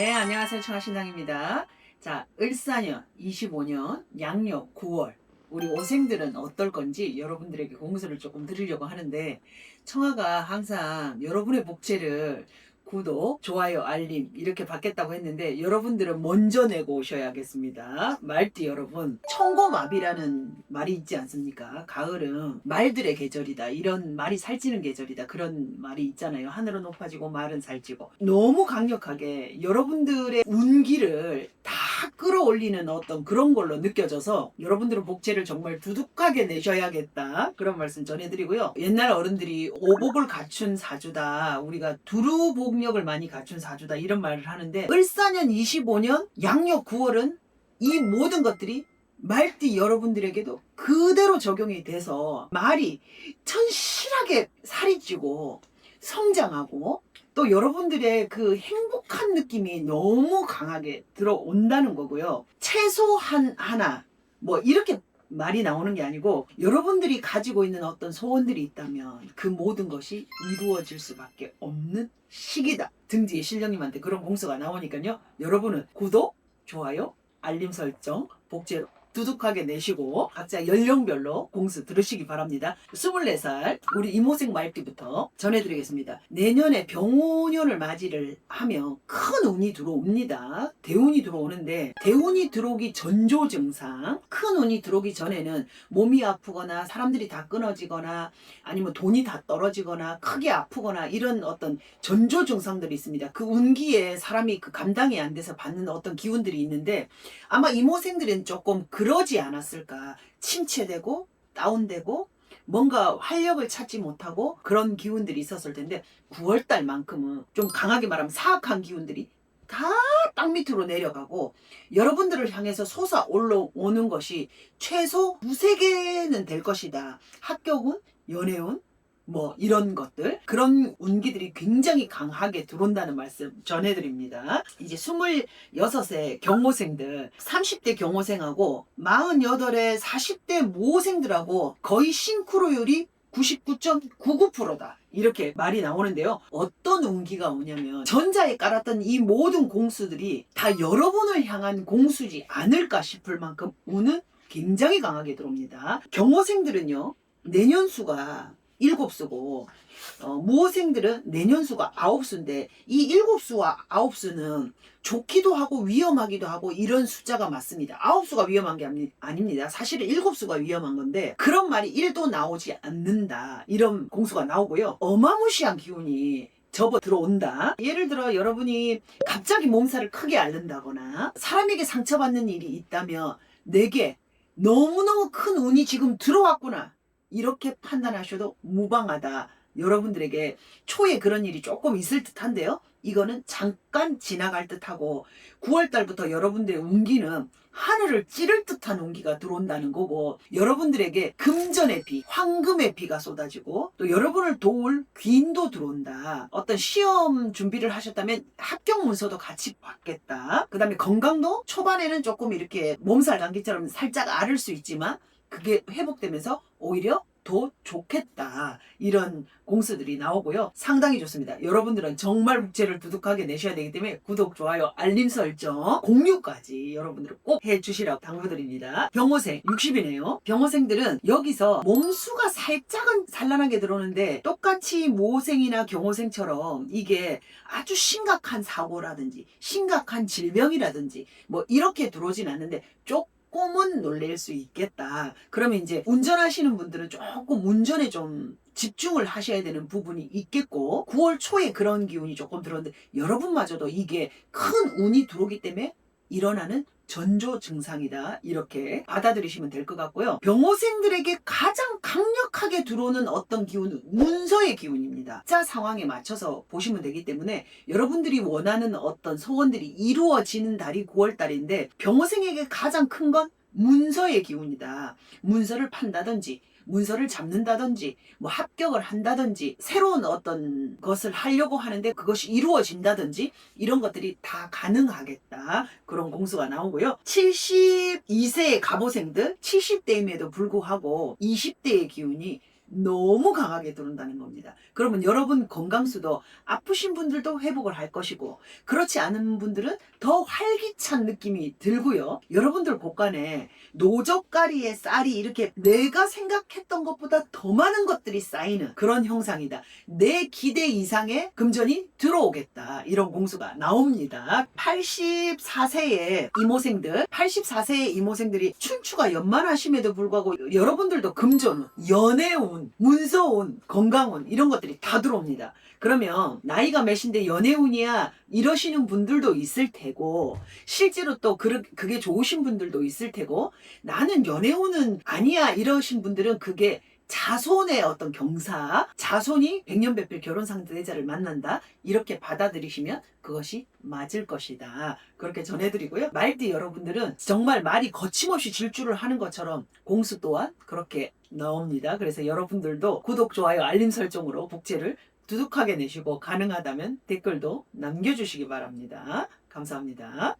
네, 안녕하세요. 청아신당입니다. 자, 을사년 25년 양력 9월 우리 오생들은 어떨 건지 여러분들에게 공수를 조금 드리려고 하는데 청아가 항상 여러분의 복채를 구독, 좋아요, 알림 이렇게 받겠다고 했는데 여러분들은 먼저 내고 오셔야겠습니다. 말띠 여러분, 청고마비라는 말이 있지 않습니까? 가을은 말들의 계절이다. 이런 말이 살찌는 계절이다. 그런 말이 있잖아요. 하늘은 높아지고 말은 살찌고. 너무 강력하게 여러분들의 운기를 다 끌어올리는 어떤 그런 걸로 느껴져서 여러분들은 복채를 정말 두둑하게 내셔야겠다. 그런 말씀 전해드리고요. 옛날 어른들이 오복을 갖춘 사주다. 우리가 두루 복력을 많이 갖춘 사주다. 이런 말을 하는데 을사년 25년 양력 9월은 이 모든 것들이 말띠 여러분들에게도 그대로 적용이 돼서 말이 천실하게 살이 찌고 성장하고 또 여러분들의 그 행 복한 느낌이 너무 강하게 들어온다는 거고요. 최소한 하나 뭐 이렇게 말이 나오는 게 아니고 여러분들이 가지고 있는 어떤 소원들이 있다면 그 모든 것이 이루어질 수밖에 없는 시기다. 등 뒤에 신령님한테 그런 공서가 나오니까요. 여러분은 구독, 좋아요, 알림 설정, 복제로 두둑하게 내시고 각자 연령별로 공수 들으시기 바랍니다. 24살 우리 이모생 말띠부터 전해드리겠습니다. 내년에 병오년을 맞이를 하면 큰 운이 들어옵니다. 대운이 들어오는데 대운이 들어오기 전조 증상 큰 운이 들어오기 전에는 몸이 아프거나 사람들이 다 끊어지거나 아니면 돈이 다 떨어지거나 크게 아프거나 이런 어떤 전조 증상들이 있습니다. 그 운기에 사람이 그 감당이 안 돼서 받는 어떤 기운들이 있는데 아마 이모생들은 조금 그 러지 않았을까. 침체되고 다운되고 뭔가 활력을 찾지 못하고 그런 기운들이 있었을 텐데 9월 달만큼은 좀 강하게 말하면 사악한 기운들이 다 땅 밑으로 내려가고 여러분들을 향해서 솟아 올라오는 것이 최소 두세 개는 될 것이다. 합격운, 연애운, 뭐 이런 것들 그런 운기들이 굉장히 강하게 들어온다는 말씀 전해드립니다. 이제 26의 경호생들 30대 경호생하고 48의 40대 모생들하고 거의 싱크로율이 99.99%다. 이렇게 말이 나오는데요. 어떤 운기가 오냐면 전자에 깔았던 이 모든 공수들이 다 여러분을 향한 공수지 않을까 싶을 만큼 운은 굉장히 강하게 들어옵니다. 경호생들은요. 내년 수가 일곱 수고 어, 무호생들은 내년 수가 아홉 수인데 이 일곱 수와 아홉 수는 좋기도 하고 위험하기도 하고 이런 숫자가 맞습니다. 아홉 수가 위험한 게 아니- 아닙니다. 사실은 일곱 수가 위험한 건데 그런 말이 일도 나오지 않는다. 이런 공수가 나오고요. 어마무시한 기운이 접어 들어온다. 예를 들어 여러분이 갑자기 몸살을 크게 앓는다거나 사람에게 상처받는 일이 있다면 내게 너무너무 큰 운이 지금 들어왔구나. 이렇게 판단하셔도 무방하다. 여러분들에게 초에 그런 일이 조금 있을 듯한데요. 이거는 잠깐 지나갈 듯하고 9월달부터 여러분들의 운기는 하늘을 찌를 듯한 운기가 들어온다는 거고 여러분들에게 금전의 비, 황금의 비가 쏟아지고 또 여러분을 도울 귀인도 들어온다. 어떤 시험 준비를 하셨다면 합격 문서도 같이 받겠다. 그 다음에 건강도 초반에는 조금 이렇게 몸살 감기처럼 살짝 앓을 수 있지만 그게 회복되면서 오히려 더 좋겠다. 이런 공수들이 나오고요. 상당히 좋습니다. 여러분들은 정말 복제를 두둑하게 내셔야 되기 때문에 구독, 좋아요, 알림 설정, 공유까지 여러분들은 꼭 해주시라고 당부드립니다. 병호생 60이네요. 병호생들은 여기서 몸수가 살짝은 산란하게 들어오는데 똑같이 모생이나 경호생처럼 이게 아주 심각한 사고라든지 심각한 질병이라든지 뭐 이렇게 들어오진 않는데 조금 은 놀랄 수 있겠다. 그러면 이제 운전하시는 분들은 조금 운전에 좀 집중을 하셔야 되는 부분이 있겠고 9월 초에 그런 기운이 조금 들었는데 여러분마저도 이게 큰 운이 들어오기 때문에 일어나는 전조 증상이다. 이렇게 받아들이시면 될 것 같고요. 병호생들에게 가장 강력하게 들어오는 어떤 기운은 문서의 기운입니다. 자 상황에 맞춰서 보시면 되기 때문에 여러분들이 원하는 어떤 소원들이 이루어지는 달이 9월 달인데 병호생에게 가장 큰 건 문서의 기운이다. 문서를 판다든지 문서를 잡는다든지 뭐 합격을 한다든지 새로운 어떤 것을 하려고 하는데 그것이 이루어진다든지 이런 것들이 다 가능하겠다. 그런 공수가 나오고요. 72세의 갑오생들 70대임에도 불구하고 20대의 기운이 너무 강하게 들어온다는 겁니다. 그러면 여러분 건강수도 아프신 분들도 회복을 할 것이고 그렇지 않은 분들은 더 활기찬 느낌이 들고요. 여러분들 곳간에 노젓가리에 쌀이 이렇게 내가 생각했던 것보다 더 많은 것들이 쌓이는 그런 형상이다. 내 기대 이상의 금전이 들어오겠다. 이런 공수가 나옵니다. 84세의 이모생들, 84세의 이모생들이 춘추가 연말하심에도 불구하고 여러분들도 금전운, 연애운, 문서운, 건강운 이런 것들이 다 들어옵니다. 그러면 나이가 몇인데 연애운이야 이러시는 분들도 있을 테고 실제로 또 그, 그게 좋으신 분들도 있을 테고 나는 연애운은 아니야 이러신 분들은 그게 자손의 어떤 경사, 자손이 백년배필 결혼 상대자를 만난다 이렇게 받아들이시면 그것이 맞을 것이다 그렇게 전해드리고요. 말띠 여러분들은 정말 말이 거침없이 질주를 하는 것처럼 공수 또한 그렇게 나옵니다. 그래서 여러분들도 구독, 좋아요, 알림 설정으로 복제를 두둑하게 내시고 가능하다면 댓글도 남겨주시기 바랍니다. 감사합니다.